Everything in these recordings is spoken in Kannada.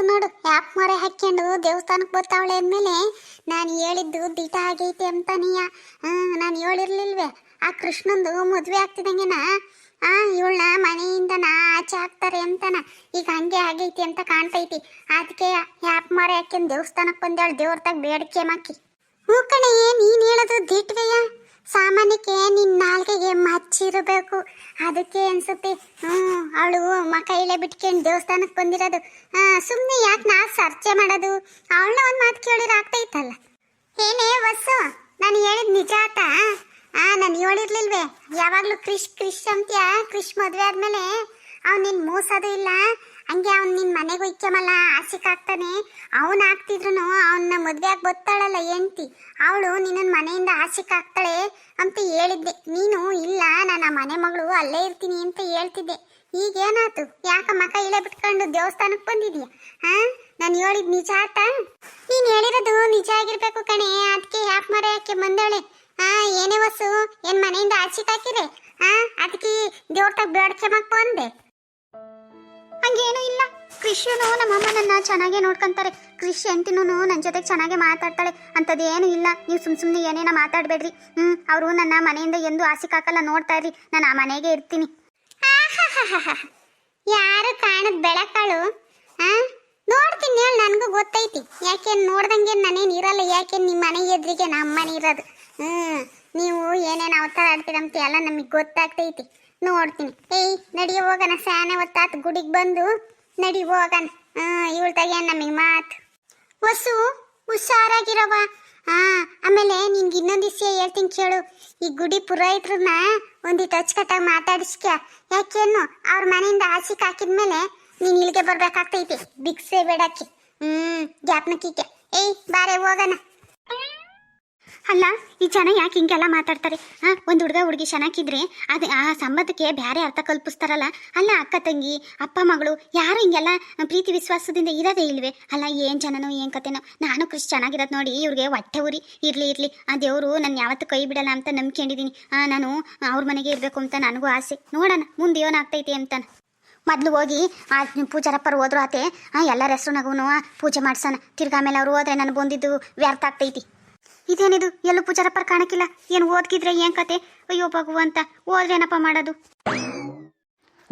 ವಸ್ತು ನೋಡು. ಯಾಪ್ ಮೊರೆ ಹಾಕ್ಕೊಂಡು ದೇವಸ್ಥಾನಕ್ಕೆ ಬರ್ತಾವಳೆ ಅಂದಮೇಲೆ ನಾನು ಹೇಳಿದ್ದು ದಿಟ ಆಗೈತೆ ಅಂತಾನೀಯ ಹ್ಮ್ ನಾನು ಹೇಳಿರ್ಲಿಲ್ವೇ. ಆ ಕೃಷ್ಣಂದು ಮದುವೆ ಆಗ್ತಿದಂಗೆನ? ಆ, ಇವಳನ್ನ ಮನೆಯಿಂದನ ಆಚೆ ಹಾಕ್ತಾರೆ ಅಂತನ. ಈಗ ಹಂಗೆ ಆಗೈತಿ ಅಂತ ಕಾಣ್ತೈತಿ. ಅದಕ್ಕೆ ಯಾಪ್ ಮೊರೆ ಹಾಕ್ಯಂಡು ದೇವಸ್ಥಾನಕ್ಕೆ ಬಂದೇಳು ದೇವ್ರತಾಗ ಬೇಡಿಕೆ ಮಾಕಿ. ಹ್ಞೂ ಕಣೆ, ನೀನು ಹೇಳೋದು ದಿಟ್ವೆಯ? ಸಾಮಾನ್ಯಕ್ಕೆ ನಿನ್ನ ನಾಲ್ಕಿಗೆ ಮಚ್ಚಿರಬೇಕು. ಅದಕ್ಕೆ ಅನ್ಸುತ್ತೆ. ಹ್ಞೂ, ಅವಳು ಮ ಇಳೆ ಬಿಟ್ಕೊಂಡು ದೇವಸ್ಥಾನಕ್ಕೆ ಬಂದಿರೋದು. ಸುಮ್ಮನೆ ಯಾಕೆ ನಾ ಸರ್ಚೆ ಮಾಡೋದು? ಅವಳನ್ನ ಒಂದು ಮಾತು ಕೇಳಿದ್ರೆ ಆಗ್ತೈತಲ್ಲ. ಏನೇ ವಸ್ಸು, ನಾನು ಹೇಳಿದ್ ನಿಜ ಆತ. ನಾನು ಹೇಳಿರ್ಲಿಲ್ವೇ? ಯಾವಾಗಲೂ ಕ್ರಿಶ್ ಕ್ರಿಶ್ ಅಂತ್ಯ? ಕ್ರಿಶ್ ಮದುವೆ ಆದ್ಮೇಲೆ ಅವ್ನು ನಿನ್ ಮೋಸದು ಇಲ್ಲ. ಹಂಗೆ ಅವ್ನು ನಿನ್ ಮನೆಗೂ ಇಕ್ಕಮಲ್ಲ ಆಸಿಕ್ ಆಗ್ತಾನೆ. ಅವನು ಆಗ್ತಿದ್ರು ಅವನ್ನ ಮದ್ವೆ ಆಗಿ ಗೊತ್ತಾಳಲ್ಲ ಹೆಂಡ್ತಿ. ಅವಳು ನಿನ್ನ ಮನೆಯಿಂದ ಆಸಿಕ್ ಆಗ್ತಾಳೆ ಅಂತ ಹೇಳಿದ್ದೆ. ನೀನು ಇಲ್ಲ, ನಾನು ಆ ಮನೆ ಮಗಳು ಅಲ್ಲೇ ಇರ್ತೀನಿ ಅಂತ ಹೇಳ್ತಿದ್ದೆ. ಈಗೇನಾತು? ಯಾಕ ಮಕ ಇಳೆ ಬಿಟ್ಕೊಂಡು ದೇವಸ್ಥಾನಕ್ಕೆ ಬಂದಿದೀಯ? ಹಾ? ನಾನು ಹೇಳಿದ್ ನಿಜ ಆತ? ನೀನ್ ಹೇಳಿರೋದು ನಿಜ ಆಗಿರ್ಬೇಕು ಕಣೆ. ಅದಕ್ಕೆ ಯಾಕೆ ಮರ ಯಾಕೆ ಬಂದವಳೆ ಹಾ, ಏನೇ ವಸ್ಸು? ಏನ್ ಮನೆಯಿಂದ ಹಾಕಿದೆ? ಹಾ ಅದಕ್ಕೆ ದೇವ್ರ ತಗ ಬೇಡ್ಕೆ ಮಕ್ ಬಂದೆ. ಹಂಗೇನೂ ಇಲ್ಲ. ಕೃಷಿನು ನಮ್ಮ ಅಮ್ಮನನ್ನ ಚೆನ್ನಾಗೇ ನೋಡ್ಕೊಂತಾರೆ. ಕೃಷಿ ಅಂತಿನೂ ನನ್ನ ಜೊತೆಗೆ ಚೆನ್ನಾಗೆ ಮಾತಾಡ್ತಾಳೆ. ಅಂಥದ್ದು ಏನೂ ಇಲ್ಲ. ನೀವು ಸುಮ್ ಸುಮ್ಮನೆ ಏನೇನೋ ಮಾತಾಡಬೇಡ್ರಿ. ಹ್ಞೂ ಅವರು ನನ್ನ ಮನೆಯಿಂದ ಎಂದೂ ಆಸೆ ಹಾಕಲ್ಲ ನೋಡ್ತಾ ಇರ್ರಿ ನಾನು ಆ ಮನೆಗೆ ಇರ್ತೀನಿ. ಯಾರು ಕಾಣದ ಬೆಳಕಾಳು? ನೋಡ್ತೀನಿ ಹೇಳಿ, ನನಗೂ ಗೊತ್ತೈತಿ. ಯಾಕೆ ನೋಡ್ದಂಗೆ ನಾನೇನು ಇರಲ್ಲ, ಯಾಕೆ ನಿಮ್ಮ ಮನೆ ಎದುರಿಗೆ ನಮ್ಮ ಮನೆ ಇರೋದು? ಹ್ಞೂ ನೀವು ಏನೇನು ಅವತಾರ ಆಡ್ತೀರಂತ ಎಲ್ಲ ನಮಗೆ ಗೊತ್ತಾಗ್ತೈತಿ. ನೋಡ್ತೀನಿ. ಏಯ್ ನಡಿ ಹೋಗೋಣ. ಸ್ಯಾನೆ ಹೊತ್ತಾತ್, ಗುಡಿಗೆ ಬಂದು ನಡಿ ಹೋಗಣ. ಇವಳು ತೆಗಿಯೋಣ ನಮಗೆ ಮಾತು. ವಸು ಹುಷಾರಾಗಿರವ ಹಾ, ಆಮೇಲೆ ನಿನ್ಗೆ ಇನ್ನೊಂದು ವಿಷಯ ಹೇಳ್ತೀನಿ ಕೇಳು. ಈ ಗುಡಿ ಪುರೋಹಿತ್ರನ್ನ ಟಚ್ ಅಚ್ಚುಕಟ್ಟಾಗಿ ಮಾತಾಡಿಸ್ಕ ಯಾಕೇನು ಅವ್ರ ಮನೆಯಿಂದ ಆಸಿಕ್ ಹಾಕಿದ್ಮೇಲೆ ನೀನು ಇಲ್ಲಿಗೆ ಬರ್ಬೇಕಾಗ್ತೈತಿ. ಬಿಕ್ಸೆ ಬೇಡಕ್ಕೆ. ಹ್ಮ್ ಜ್ಞಾಪನಕ್ಕಿಕ್ಕೆ ಏಯ್, ಬಾರೆ ಹೋಗೋಣ. ಅಲ್ಲ, ಈ ಜನ ಯಾಕೆ ಹಿಂಗೆಲ್ಲ ಮಾತಾಡ್ತಾರೆ? ಹಾಂ ಒಂದು ಹುಡುಗ ಹುಡುಗಿ ಚೆನ್ನಾಗಿದ್ರೆ ಅದು ಆ ಸಂಬಂಧಕ್ಕೆ ಬೇರೆ ಅರ್ಥ ಕಲ್ಪಿಸ್ತಾರಲ್ಲ? ಅಲ್ಲ, ಅಕ್ಕ ತಂಗಿ, ಅಪ್ಪ ಮಗಳು, ಯಾರು ಹಿಂಗೆಲ್ಲ ಪ್ರೀತಿ ವಿಶ್ವಾಸದಿಂದ ಇರೋದೇ ಇಲ್ವೇ? ಅಲ್ಲ, ಏನು ಜನನೋ, ಏನು ಕತೆನೋ? ನಾನು ಕೃಷಿ ಚೆನ್ನಾಗಿರೋದು ನೋಡಿ, ಇವ್ರಿಗೆ ಹೊಟ್ಟೆ ಉರಿ. ಇರಲಿ ಇರಲಿ. ಆ ದೇವರು ನಾನು ಯಾವತ್ತೂ ಕೈ ಬಿಡಲ್ಲ ಅಂತ ನಂಬ್ಕೊಂಡಿದ್ದೀನಿ ನಾನು ಅವ್ರ ಮನೆಗೆ ಇರಬೇಕು ಅಂತ ನನಗೂ ಆಸೆ. ನೋಡೋಣ, ಮುಂದೆ ಏನಾಗ್ತೈತಿ ಅಂತಾನೆ. ಮೊದಲು ಹೋಗಿ ಆ ಪೂಜಾರಪ್ಪರು ಹೋದ್ರು ಆತೆ ಎಲ್ಲರ ನಗುನು ಪೂಜೆ ಮಾಡ್ಸೋಣ. ತಿರ್ಗಾಮೇಲೆ ಅವರು ಹೋದ್ರೆ ನನಗೆ ಬಂದಿದ್ದು ವ್ಯರ್ಥ ಆಗ್ತೈತಿ. ಇದೇನಿದು? ಎಲ್ಲೂ ಪೂಜಾರಪ್ಪರ್ ಕಾಣಕ್ಕಿಲ್ಲ. ಏನು ಓದ್ಕಿದ್ರೆ ಏನ್ ಕತೆ? ಅಯ್ಯೋ ಭಗವಂತ ಓದ್ರೇನಪ್ಪ ಮಾಡೋದು?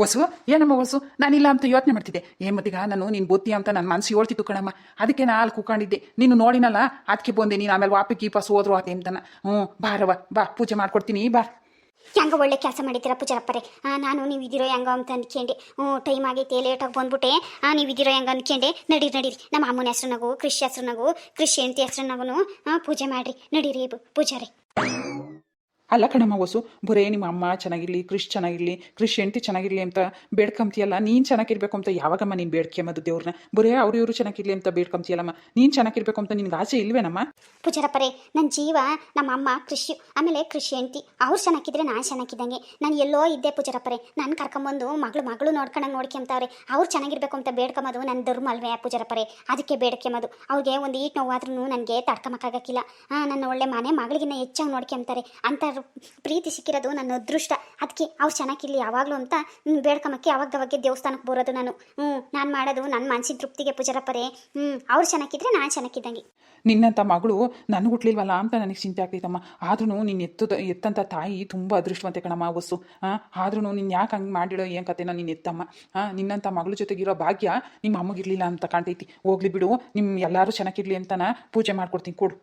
ವಸು ಏನಮ್ಮ ವಸು ನಾನಿಲ್ಲ ಅಂತ ಯೋಚನೆ ಮಾಡ್ತಿದ್ದೆ. ಏ ಮತ್ತೀಗ? ನಾನು ನಿನ್ ಬುದ್ಧಿ ಅಂತ ನನ್ನ ಮನಸ್ಸು ಹೇಳ್ತಿತ್ತು ಕಣಮ್ಮ. ಅದಕ್ಕೆ ನಾ ಅಲ್ಲಿ ಕೂಕೊಂಡಿದ್ದೆ. ನೀನು ನೋಡಿನಲ್ಲ? ಅದಕ್ಕೆ ಬಂದೆ ನೀನು ಆಮೇಲೆ ವಾಪಿ ಕೀಪಾಸ್ ಹೋದ್ರು ಅದೇ ಅಂತಾನ. ಹ್ಞೂ ಬಾರವ ಬಾ, ಪೂಜೆ ಮಾಡ್ಕೊಡ್ತೀನಿ, ಬಾ. ಹೆಂಗ ಒಳ್ಳೆ ಕೆಲಸ ಮಾಡಿದ್ದೀರ ಪೂಜಾರಪ್ಪರೇ? ನಾನು ನೀವು ಇದಿರೋ ಹೆಂಗೋ ಅಂತ ಅನ್ಕೊಂಡೆ. ಹ್ಞೂ ಟೈಮ್ ಆಗೈತೆ ಲೇಟಾಗಿ ಬಂದ್ಬಿಟ್ಟೆ. ನೀವು ಇದಿರೋ ಹೆಂಗ ಅನ್ಕೊಂಡೆ. ನಡೀರಿ ನಡೀರಿ. ನಮ್ಮ ಅಮ್ಮನ ಹೆಸ್ರನಾಗು ಕೃಷಿ ಹೆಸ್ರನಾಗು ಕೃಷಿ ಹೆಂಡತಿ ಹೆಸ್ರನಾಗೂ ಪೂಜೆ ಮಾಡ್ರಿ. ನಡೀರಿ, ಪೂಜಾರಿ. ಅಲ್ಲ ಕಣಮ್ಮ ವಸು ಬರೇ ನಿಮ್ಮ ಅಮ್ಮ ಚೆನ್ನಾಗಿರ್ಲಿ, ಕೃಷ್ ಚೆನ್ನಾಗಿರ್ಲಿ, ಕೃಷ್ ಹೆಂಡತಿ ಚೆನ್ನಾಗಿರ್ಲಿ ಅಂತ ಬೇಡ್ಕೊಂತಿಯಲ್ಲ ನೀನು ಚೆನ್ನಾಗಿರ್ಬೇಕು ಅಂತ ಯಾವಾಗಮ್ಮ ನೀನು ಬೇಡ್ಕೆಮ್ಮದು ದೇವ್ರನ್ನ ಬರೇ ಅವ್ರು ಇವರು ಚೆನ್ನಾಗಿರ್ಲಿ ಅಂತ ಬೇಡ್ಕಂತೀಯಲ್ಲಮ್ಮ ನೀನು ಚೆನ್ನಾಗಿರ್ಬೇಕು ಅಂತ ನಿನ್ಗೆ ಆಸೆ ಇಲ್ವೇನಮ್ಮ? ಪೂಜಾರಪ್ಪರೇ ನನ್ನ ಜೀವ, ನಮ್ಮ ಅಮ್ಮ, ಕೃಷಿ, ಆಮೇಲೆ ಕೃಷಿ ಹೆಂಡತಿ, ಅವ್ರು ಚೆನ್ನಾಗಿದ್ರೆ ನಾನು ಚೆನ್ನಾಗಿದ್ದಂಗೆ. ನಾನು ಎಲ್ಲೋ ಇದ್ದೆ ಪೂಜಾರಪ್ಪರೇ, ನಾನು ಕರ್ಕೊಂಬಂದು ಮಗಳು ಮಗಳು ನೋಡ್ಕೊಂಡಂಗೆ ನೋಡ್ಕೊಂತವ್ರೆ ಅವ್ರು ಚೆನ್ನಾಗಿರ್ಬೇಕು ಅಂತ ಬೇಡ್ಕೊಂಬೋದು ನನ್ನ ಧರ್ಮ ಅಲ್ವೇ ಪೂಜಾರಪ್ಪರೇ, ಅದಕ್ಕೆ ಬೇಡ್ಕೆಮ್ಮದು ಅವ್ರಿಗೆ ಒಂದು ಈಟ್ ನೋವಾದ್ರೂ ನನಗೆ ಆ, ನನ್ನ ಒಳ್ಳೆ ಮನೆ ಮಗಳಿಗಿನ್ನ ಹೆಚ್ಚಾಗಿ ನೋಡ್ಕೊಂತಾರೆ ಅಂತ ಪ್ರೀತಿ ಸಿಕ್ಕಿರೋದು ನನ್ನ ಅದೃಷ್ಟ. ಅದಕ್ಕೆ ಅವ್ರು ಚೆನ್ನಾಗಿರ್ಲಿ ಯಾವಾಗಲೂ ಅಂತ ಹ್ಮ್, ಅವಾಗವಾಗೆ ಅವಾಗ ಅವಾಗೆ ದೇವಸ್ಥಾನಕ್ಕೆ ಬರೋದು ನಾನು. ಹ್ಞೂ ನಾನು ಮಾಡೋದು ನನ್ನ ಮನಸ್ಸಿನ ತೃಪ್ತಿಗೆ ಪೂಜಾರಪ್ಪರೇ. ಹ್ಞೂ ಅವ್ರು ಚೆನ್ನಾಗಿದ್ರೆ ನಾನು ಚೆನ್ನಾಗಿದ್ದಂಗೆ. ನಿನ್ನಂಥ ಮಗಳು ನನಗೆ ಹುಟ್ಲಿಲ್ವಲ್ಲ ಅಂತ ನನಗೆ ಚಿಂತೆ ಆಗ್ತೈತಮ್ಮ. ಆದ್ರೂ ನೀನು ಎತ್ತದ ಎತ್ತಂಥ ತಾಯಿ ತುಂಬ ಅದೃಷ್ಟವಂತೆ ಕಣಮ್ಮ ವಸ್ಸು ಹಾಂ ಆದ್ರೂ ನೀನು ಯಾಕೆ ಹಂಗೆ ಮಾಡಿಡೋ ಏನು ಕತೆನ ನೀನು ಎತ್ತಮ್ಮ. ಹಾಂ ನಿನ್ನಂಥ ಮಗಳ ಜೊತೆಗಿರೋ ಭಾಗ್ಯ ನಿಮ್ಮ ಅಮ್ಮಗಿರ್ಲಿಲ್ಲ ಅಂತ ಕಾಣ್ತೈತಿ. ಹೋಗ್ಲಿ ಬಿಡು ನಿಮ್ಮ ಎಲ್ಲರೂ ಚೆನ್ನಾಗಿರ್ಲಿ ಅಂತನ ಪೂಜೆ ಮಾಡ್ಕೊಡ್ತೀನಿ ಕೊಡು.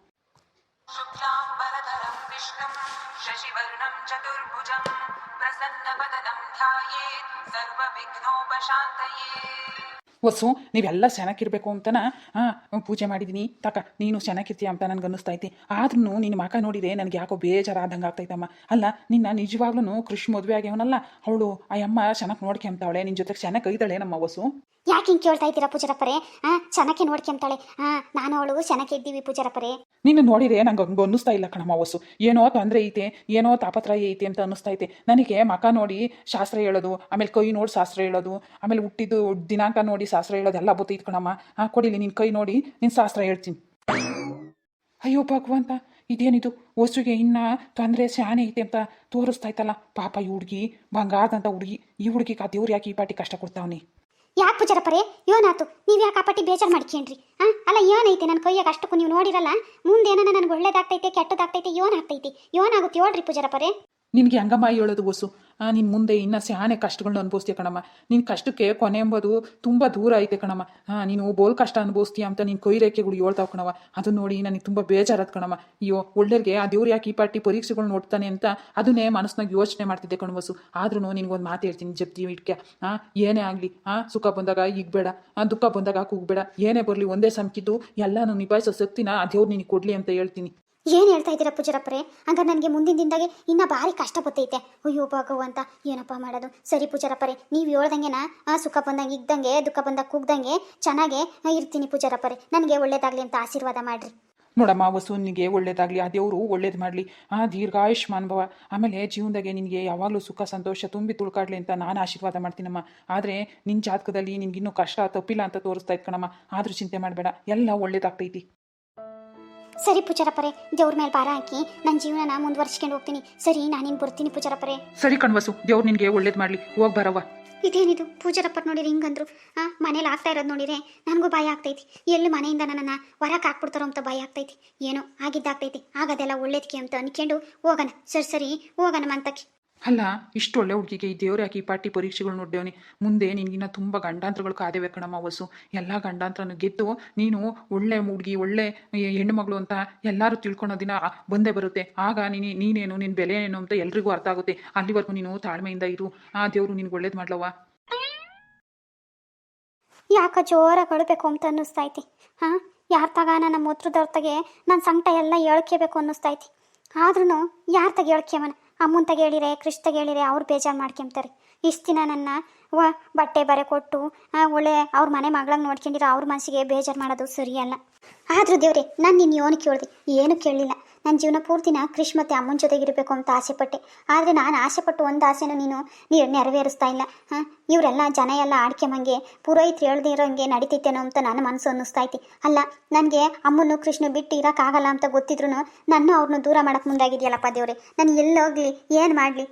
ವಸ್ಸು ನೀವೆಲ್ಲ ಚೆನ್ನಾಗಿರ್ಬೇಕು ಅಂತನ ಹಾಂ ಪೂಜೆ ಮಾಡಿದ್ದೀನಿ ತಕ ನೀನು ಚೆನ್ನಾಗಿರ್ತೀಯ ಅಂತ ನನಗೆ ಅನ್ನಿಸ್ತೈತಿ ಆದ್ರೂ ನಿನ್ನ ಮಕ ನೋಡಿದೆ ನನಗೆ ಯಾಕೋ ಬೇಜಾರಾದಂಗೆ ಆಗ್ತೈತಮ್ಮ. ಅಲ್ಲ ನಿನ್ನ ನಿಜವಾಗ್ಲೂ ಕೃಷಿ ಮದುವೆ ಆಗ್ಯವನಲ್ಲ ಅವಳು ಆ ಅಮ್ಮ ಚೆನ್ನಾಗಿ ನೋಡ್ಕೊಂತಾವಳೆ ನಿನ್ನ ಜೊತೆಗೆ ಚೆನ್ನಾಗಿ ಕೈದಾಳೆ ನಮ್ಮ ವಸು ಯಾಕೆ ಹಿಂಗೆ ಕೇಳ್ತಾ ಇದ್ದೀರಾ ಪೂಜಾರಪ್ಪರೇ? ಹಾಂ ಚೆನ್ನಾಗಿ ನೋಡ್ಕೊಂತಾಳೆ ಹಾಂ ನಾನು ಅವಳು ಚೆನ್ನಾಗಿ ಇದ್ದೀವಿ ಪೂಜಾರಪ್ಪರೇ. ನಿನ್ನ ನೋಡಿದ್ರೆ ನಂಗೆ ಹಂಗೆ ಅನ್ನಿಸ್ತಾ ಇಲ್ಲ ಕಣಮ್ಮ ವಸು ಏನೋ ತೊಂದರೆ ಐತೆ ಏನೋ ತಾಪತ್ರಯ ಐತೆ ಅಂತ ಅನ್ನಿಸ್ತಾ ಐತೆ ನನಗೆ ಮಕ ನೋಡಿ ಶಾಸ್ತ್ರ ಹೇಳೋದು ಆಮೇಲೆ ಕೈ ನೋಡಿ ಶಾಸ್ತ್ರ ಹೇಳೋದು ಆಮೇಲೆ ಹುಟ್ಟಿದ್ದು ದಿನಾಂಕ ನೋಡಿ ಶಾಸ್ತ್ರ ಹೇಳೋದೆಲ್ಲ ಬುತ್ತಿ ಕಣಮ್ಮ ಹಾಂ ಕೊಡಿಲಿ ನಿನ್ನ ಕೈ ನೋಡಿ ನಿನ್ನ ಶಾಸ್ತ್ರ ಹೇಳ್ತೀನಿ. ಅಯ್ಯೋ, ಭಗವಂತ, ಇದೇನಿದು? ವಸುಗೆ ಇನ್ನ ತೊಂದರೆ, ಶಾನೆ ಐತೆ ಅಂತ ತೋರಿಸ್ತಾ ಇತ್ತಲ್ಲ ಪಾಪ ಈ ಹುಡುಗಿ, ಬಂಗಾರದಂತ ಹುಡುಗಿ. ಈ ಹುಡುಗಿ ಕಾ ದೇವ್ರು ಯಾಕೆ ಈ ಪಾಟಿ ಕಷ್ಟ ಕೊಡ್ತಾವನಿ ಯಾಕೆ ಪೂಜಾರಪ್ಪರೇ? ಏನಾತು ನೀವು ಯಾಕೆ ಆ ಪಟ್ಟಿ ಬೇಜಾರು ಮಾಡ್ಕೇನ್ರಿ? ಹಾಂ ಅಲ್ಲ ಏನೈತೆ ನನ್ನ ಕೈಯಾಗ ಅಷ್ಟಕ್ಕೂ ನೀವು ನೋಡಿರಲ್ಲ? ಮುಂದೆ ಏನಾನ ನನಗೆ ಒಳ್ಳೇದಾಗ್ತೈತೆ, ಕೆಟ್ಟದಾಗ್ತೈತೆ, ಏನಾಗ್ತೈತಿ? ಏನಾಗುತ್ತೆ ಹೇಳ್ರಿ ಪೂಜಾರಪ್ಪರೇ? ನಿನಗೆ ಹಂಗಮ್ಮ ಹೇಳೋದು ಬಸ್ಸು ನಿನ್ನ ಮುಂದೆ ಇನ್ನ ಸ್ಯಾನೆ ಕಷ್ಟಗಳನ್ನ ಅನುಭವಿಸ್ತೀಯ ಕಣಮ್ಮ. ನಿನ್ನ ಕಷ್ಟಕ್ಕೆ ಕೊನೆ ಎಂಬುದು ತುಂಬ ದೂರ ಐತೆ ಕಣಮ್ಮ. ಹಾಂ ನೀನು ಬೋಲ್ ಕಷ್ಟ ಅನುಭವಿಸ್ತೀಯ ಅಂತ ನಿನ್ನ ಕೈ ರೇಖೆಗಳು ಹೇಳ್ತಾವ ಕಣವ ಅದು ನೋಡಿ ನನಗೆ ತುಂಬ ಬೇಜಾರತ್ ಕಣಮ್ಮ. ಅಯ್ಯೋ, ಒಳ್ಳೆಯವ್ರಿಗೆ ಆ ದೇವ್ರು ಯಾಕೆ ಈ ಪಾರ್ಟಿ ಪರೀಕ್ಷೆಗಳು ನೋಡ್ತಾನೆ ಅಂತ ಅದನ್ನೇ ಮನಸ್ನಾಗ ಯೋಚನೆ ಮಾಡ್ತಿದ್ದೆ ಕಣ್ಬಸ್ಸು ಆದ್ರೂ ನಿನ್ಗೊಂದು ಮಾತು ಹೇಳ್ತೀನಿ ಜಪ್ತಿ ಇಟ್ಕೆ. ಹಾಂ ಏನೇ ಆಗಲಿ ಹಾಂ ಸುಖ ಬಂದಾಗ ಈಗ ಬೇಡ, ಆ, ದುಃಖ ಬಂದಾಗ ಕೂಗ್ಬೇಡ. ಏನೇ ಬರಲಿ, ಒಂದೇ ಸಂಕಿದ್ದು ಎಲ್ಲನೂ ನಿಭಾಯಿಸೋ ಶಕ್ತಿನ ಆ ದೇವ್ರು ನಿನಗೆ ಕೊಡಲಿ ಅಂತ ಹೇಳ್ತೀನಿ. ಏನು ಹೇಳ್ತಾ ಇದ್ದೀರಾ ಪೂಜಾರಪ್ಪರೇ? ಹಂಗಾರೆ ನನಗೆ ಮುಂದಿನ ದಿನದಾಗೆ ಇನ್ನೂ ಭಾರಿ ಕಷ್ಟ ಬರ್ತೈತೆ ಅಯ್ಯೋ ಅಂತ ಏನಪ್ಪ ಮಾಡೋದು? ಸರಿ ಪೂಜಾರಪ್ಪರೇ, ನೀವು ಹೇಳ್ದಂಗೆನ? ಸುಖ ಬಂದಂಗೆ ಇದ್ದಂಗೆ, ದುಃಖ ಬಂದಾಗ ಕೂಗ್ದಂಗೆ ಚೆನ್ನಾಗೆ ಇರ್ತೀನಿ ಪೂಜಾರಪ್ಪರೇ. ನನಗೆ ಒಳ್ಳೇದಾಗಲಿ ಅಂತ ಆಶೀರ್ವಾದ ಮಾಡಿರಿ. ನೋಡಮ್ಮ ವಸುನಿಗೆ ಒಳ್ಳೇದಾಗಲಿ. ಆ ದೇವರು ಒಳ್ಳೇದು ಮಾಡಲಿ. ಆ ದೀರ್ಘಾಯುಷ್ಮಾನ್ ಭವ. ಆಮೇಲೆ ಜೀವನದಾಗೆ ನಿನಗೆ ಯಾವಾಗಲೂ ಸುಖ, ಸಂತೋಷ ತುಂಬಿ ತುಳ್ಕಾಡ್ಲಿ ಅಂತ ನಾನು ಆಶೀರ್ವಾದ ಮಾಡ್ತೀನಮ್ಮ. ಆದರೆ ನಿನ್ನ ಜಾತಕದಲ್ಲಿ ನಿನ್ಗಿನ್ನೂ ಕಷ್ಟ ತಪ್ಪಿಲ್ಲ ಅಂತ ತೋರಿಸ್ತಾ ಇತ್ತು ಕಣಮ್ಮ. ಆದರೂ ಚಿಂತೆ ಮಾಡಬೇಡ. ಎಲ್ಲ ಒಳ್ಳೇದಾಗ್ತೈತಿ. ಸರಿ ಪೂಜಾರಪ್ಪರೇ ದೇವ್ರ ಮೇಲೆ ಭಾರ ಹಾಕಿ ನನ್ನ ಜೀವನನ ಮುಂದುವರ್ಸ್ಕೊಂಡು ಹೋಗ್ತೀನಿ. ಸರಿ ನಾನಿನ್ ಬರ್ತೀನಿ ಪೂಜಾರಪ್ಪರೇ. ಸರಿ ಕಣ್ವಸು ದೇವ್ರು ನಿನ್ಗೆ ಒಳ್ಳೇದು ಮಾಡಲಿ. ಹೋಗಿ ಬರವ ಇದೇನಿದು? ಪೂಜಾರಪ್ಪ ನೋಡಿರಿ ಹಿಂಗಂದ್ರು. ಆ ಮನೇಲಿ ಆಗ್ತಾ ಇರೋದು ನೋಡಿರೆ ನನಗೂ ಭಯ ಆಗ್ತೈತಿ. ಎಲ್ಲಿ ಮನೆಯಿಂದ ನನ್ನನ್ನು ಹೊರಕ್ಕೆ ಹಾಕ್ಬಿಡ್ತಾರೋ ಅಂತ ಭಯ ಆಗ್ತೈತಿ. ಏನೋ ಆಗಿದ್ದಾಗ್ತೈತಿ. ಆಗದೆಲ್ಲ ಒಳ್ಳೇದಕ್ಕೆ ಅಂತ ಅನ್ಕೊಂಡು ಹೋಗೋಣ. ಸರಿ ಸರಿ ಹೋಗೋಣ ಮಂತಕ್ಕೆ. ಅಲ್ಲ, ಇಷ್ಟು ಒಳ್ಳೆ ಹುಡುಗಿಗೆ ಈ ದೇವ್ರು ಯಾಕೆ ಈ ಪಾಟಿ ಪರೀಕ್ಷೆಗಳು ನೋಡ್ದೇವನಿ? ಮುಂದೆ ನಿನಗಿನ್ನ ತುಂಬ ಗಂಡಾಂತರಗಳು ಕಾದೇವೆ ಕಣಮ್ಮ ವಸು ಎಲ್ಲ ಗಂಡಾಂತರನು ಗೆದ್ದು ನೀನು ಒಳ್ಳೆ ಹುಡುಗಿ, ಒಳ್ಳೆ ಹೆಣ್ಣುಮಗಳು ಅಂತ ಎಲ್ಲರೂ ತಿಳ್ಕೊಳೋ ದಿನ ಬಂದೇ ಬರುತ್ತೆ. ಆಗ ನೀನು, ನೀನೇನು ನಿನ್ನ ಬೆಲೆ ಏನು ಅಂತ ಎಲ್ರಿಗೂ ಅರ್ಥ ಆಗುತ್ತೆ. ಅಲ್ಲಿವರೆಗೂ ನೀನು ತಾಳ್ಮೆಯಿಂದ ಇರು. ಆ ದೇವರು ನಿನ್ಗೆ ಒಳ್ಳೇದು ಮಾಡ್ಲವ ಯಾಕ ಜೋರ ಕಳಬೇಕು ಅಂತ ಅನ್ನಿಸ್ತೈತಿ ಹಾಂ? ಯಾರ ತಗ ನನ್ನ ಮೂತ್ರದವ್ರತಗೆ ನನ್ನ ಸಂಕಟ ಎಲ್ಲ ಹೇಳ್ಕೇಬೇಕು ಅನ್ನಿಸ್ತೈತಿ ಆದ್ರೂ ಯಾರು ತಗ ಹೇಳ್ಕ್ಯವನ ಅಮ್ಮನ ತೆಗೇಳಿರೆ ಹೇಳಿರೆ ತೆಗೇಳಿರೆ ಅವ್ರು ಬೇಜಾರು ಮಾಡ್ಕೊಂತಾರೆ ಇಷ್ಟು ದಿನ ನನ್ನ ವ ಬಟ್ಟೆ ಬರೆ ಕೊಟ್ಟು ಒಳ್ಳೆ ಅವ್ರ ಮನೆ ಮಗಳಂಗೆ ನೋಡ್ಕೊಂಡಿರೋ ಅವ್ರ ಮನಸ್ಸಿಗೆ ಬೇಜಾರು ಮಾಡೋದು ಸರಿಯಲ್ಲ. ಆದ್ರೂ ದೇವ್ರೆ, ನಾನು ನಿನ್ನ ಯೋನು ಕೇಳಿದೆ, ಏನು ಕೇಳಲಿಲ್ಲ ನನ್ನ ಜೀವನ ಪೂರ್ತಿನ ಕೃಷ್ ಮತ್ತು ಅಮ್ಮನ ಜೊತೆಗಿರಬೇಕು ಅಂತ ಆಸೆಪಟ್ಟೆ. ಆದರೆ ನಾನು ಆಸೆಪಟ್ಟು ಒಂದು ಆಸೆನೂ ನೀನು ನೀರು ನೆರವೇರಿಸ್ತಾ ಇಲ್ಲ. ಹಾಂ? ಇವರೆಲ್ಲ ಜನ ಎಲ್ಲ ಆಡ್ಕೆಂಬಂಗೆ ಪುರೋಹಿತ್ರು ಹೇಳ್ದೇ ಇರೋಂಗೆ ನಡೀತಿತ್ತೇನೋ ಅಂತ ನನ್ನ ಮನಸ್ಸು ಅನ್ನಿಸ್ತಾ ಐತಿ ಅಲ್ಲ, ನನಗೆ ಅಮ್ಮನ್ನು ಕೃಷ್ಣ ಬಿಟ್ಟು ಇರೋಕ್ಕಾಗಲ್ಲ ಅಂತ ಗೊತ್ತಿದ್ರು ನನ್ನ ಅವ್ರನ್ನ ದೂರ ಮಾಡೋಕ್ಕೆ ಮುಂದಾಗಿದೆಯಲ್ಲಪ್ಪ ದೇವ್ರೆ. ನಾನು ಎಲ್ಲೋಗಲಿ, ಏನು ಮಾಡಲಿ?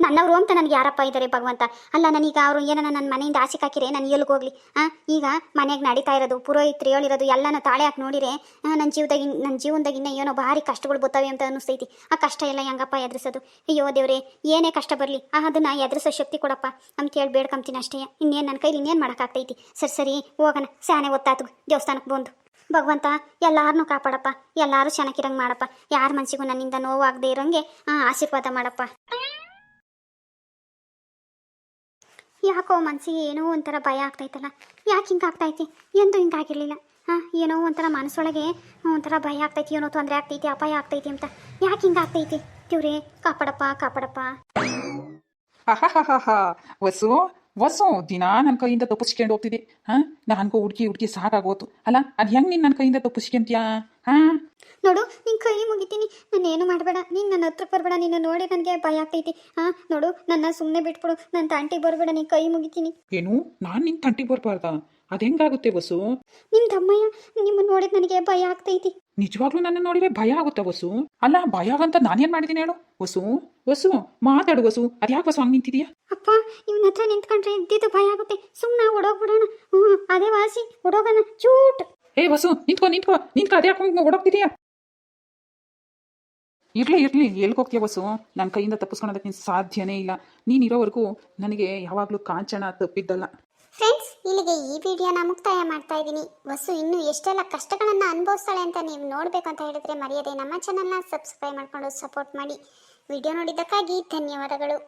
ನನ್ನವರು ಅಂತ ನನಗೆ ಯಾರಪ್ಪ ಇದ್ದಾರೆ ಭಗವಂತ? ಅಲ್ಲ, ನನೀಗ ಅವರು ಏನನ್ನ ನನ್ನ ಮನೆಯಿಂದ ಆಸೆ ಹಾಕಿರೆ ನಾನು ಎಲ್ಲಿಗೆ ಹೋಗ್ಲಿ? ಆ, ಈಗ ಮನೆಗೆ ನಡೀತಾ ಇರೋದು, ಪುರೋಹಿತ್ರಿ ಹೇಳಿರೋದು ಎಲ್ಲನ ತಾಳೆ ಹಾಕಿ ನೋಡಿರೆ ನನ್ನ ಜೀವದಾಗ ನನ್ನ ಜೀವನದಾಗ ಇನ್ನೂ ಏನೋ ಭಾರಿ ಕಷ್ಟಗಳು ಬರ್ತವೆ ಅಂತ ಅನ್ನಿಸ್ತೈತಿ. ಆ ಕಷ್ಟ ಎಲ್ಲ ಹೆಂಗಪ್ಪ ಎದುರಿಸೋದು? ಅಯ್ಯೋ ದೇವ್ರೆ, ಏನೇ ಕಷ್ಟ ಬರಲಿ ಅದನ್ನ ಎದುರಿಸೋ ಶಕ್ತಿ ಕೊಡಪ್ಪ. ಅಂತ ಹೇಳಿ ಬೇಡ್ಕೊಂತೀನಿ ಅಷ್ಟೇ. ಇನ್ನೇನು ನನ್ನ ಕೈಲಿ ಇನ್ನೇನು ಮಾಡೋಕ್ಕಾಗ್ತೈತಿ? ಸರಿ ಸರಿ, ಹೋಗೋಣ. ಸ್ಯಾನೆ ಒತ್ತಾತು ದೇವಸ್ಥಾನಕ್ಕೆ ಬಂದು. ಭಗವಂತ ಎಲ್ಲಾರನ್ನೂ ಕಾಪಾಡಪ್ಪ. ಎಲ್ಲರೂ ಚೆನ್ನಾಗಿರಂಗೆ ಮಾಡಪ್ಪ. ಯಾರ ಮನಸ್ಸಿಗೂ ನನ್ನಿಂದ ನೋವಾಗದೇ ಇರೋಂಗೆ ಆಶೀರ್ವಾದ ಮಾಡಪ್ಪ. ಯಾಕೋ ಮನಸ್ಸಿಗೆ ಏನೋ ಒಂಥರ ಭಯ ಆಗ್ತೈತಲ್ಲ? ಯಾಕೆ ಹಿಂಗೆ ಆಗ್ತೈತಿ? ಎಂದು ಹಿಂಗಾಗಿರ್ಲಿಲ್ಲ ಹಾಂ ಏನೋ ಒಂಥರ ಮನಸ್ಸೊಳಗೆ ಒಂಥರ ಭಯ ಆಗ್ತೈತಿ ಏನೋ ತೊಂದರೆ ಆಗ್ತೈತಿ ಅಪಾಯ ಆಗ್ತೈತಿ ಅಂತ. ಯಾಕೆ ಹಿಂಗೆ ಆಗ್ತೈತಿ? ದೇವ್ರೇ ಕಾಪಾಡಪ್ಪ ಕಾಪಾಡಪ್ಪ. ವಸು ವಸು ದಿನ ನನ್ನ ಕೈಯಿಂದ ತಪ್ಪಿಸ್ಕೊಂಡು ಹೋಗ್ತಿದ್ದೆ. ಹಾಂ ನನಗೂ ಹುಡುಗಿ ಹುಡುಗಿ ಸಾಕಾಗೋತು. ಅಲ್ಲ ಅದು ಹೆಂಗ್ ನೀನು ನನ್ನ ಕೈಯಿಂದ ತಪ್ಪಿಸ್ಕೊಂತೀಯಾ? ಹಾ? ನೋಡು ನಿನ್ನ ಕೈ ಮುಗಿತೀನಿ. ನಾನೇನು ಮಾಡಬೇಡ ನೀನು ನನ್ನ ಹತ್ರಕ್ಕೆ ಬರಬೇಡ ನಿನ್ನ ನೋಡಿ ನನಗೆ ಭಯ ಆಗ್ತೈತಿ. ಹಾ ನೋಡು ನನ್ನ ಸುಮ್ಮನೆ ಬಿಟ್ಬಿಡು. ನನ್ನ ತಂಟಿಗೆ ಬರಬೇಡ ನೀ ಕೈ ಮುಗಿತೀನಿ. ಏನು? ನಾನು ನಿನ್ನ ತಂಟಿಗೆ ಬರಬಾರ್ದಾ? ಅದು ಹೆಂಗಾಗುತ್ತೆ ವಸು? ನಿಮ್ಮ ತಮ್ಮಯ್ಯ ನಿಮ್ಮ ನೋಡಿದ್ರೆ ನನಗೆ ಭಯ ಆಗ್ತೈತಿ. ನಿಜವಾಗ್ಲೂ ನನ್ನ ನೋಡಿದ್ರೆ ಭಯ ಆಗುತ್ತೆ ವಸು? ಅಲ್ಲ ಭಯ ಆಗಂತ ನಾನೇನ್ ಮಾಡಿದೀನಿ ಹೇಳು? ವಸು ವಸು ಮಾತಾಡು ವಸು. ಅದು ಯಾಕೆ ವಸು ಹಂಗೆ ನಿಂತಿದ್ಯಾ? ಅಪ್ಪ ಇವನ ಹತ್ರ ನಿಂತ್ಕೊಂಡ್ರೆ ಇದ್ದಿದ್ದು ಭಯ ಆಗುತ್ತೆ. ಸುಮ್ಮನೆ ಓಡೋಗ್ಬಿಡೋಣ. ಹ್ಮ್ ಅದೇ ವಾಸಿ ಓಡೋಗೋಣ. ಚೂಟ್ ಏ ವಸು ನಿಂತ್ಕೋ ನಿಂತ್ಕೋ. ನಿಂತ್ಕೋ ಅದ್ಯಾಕ ಯಾಕೆ ಓಡೋಗ್ತಿದ್ಯಾ? ಇರ್ಲಿ, ಇರಲಿ ಎಲ್ಲಿ ಹೋಗ್ತೀಯ ವಸು ನನ್ನ ಕೈಯಿಂದ ತಪ್ಪಿಸ್ಕೊಳೋದಕ್ಕೆ ನೀನು ಸಾಧ್ಯನೇ ಇಲ್ಲ. ನೀನು ಇರೋವರೆಗೂ ನನಗೆ ಯಾವಾಗಲೂ ಕಾಂಚನ ತಪ್ಪಿದ್ದಲ್ಲ. ಫ್ರೆಂಡ್ಸ್ ಇಲ್ಲಿಗೆ ಈ ವಿಡಿಯೋನ ಮುಕ್ತಾಯ ಮಾಡ್ತಾ ಇದ್ದೀನಿ. ವಸು ಇನ್ನೂ ಎಷ್ಟೆಲ್ಲ ಕಷ್ಟಗಳನ್ನು ಅನುಭವಿಸ್ತಾಳೆ ಅಂತ ನೀವು ನೋಡಬೇಕು ಅಂತ ಹೇಳಿದ್ರೆ ಮರೆಯದೆ ನಮ್ಮ ಚಾನಲ್ನ ಸಬ್ಸ್ಕ್ರೈಬ್ ಮಾಡಿಕೊಂಡು ಸಪೋರ್ಟ್ ಮಾಡಿ. ವಿಡಿಯೋ ನೋಡಿದ್ದಕ್ಕಾಗಿ ಧನ್ಯವಾದಗಳು.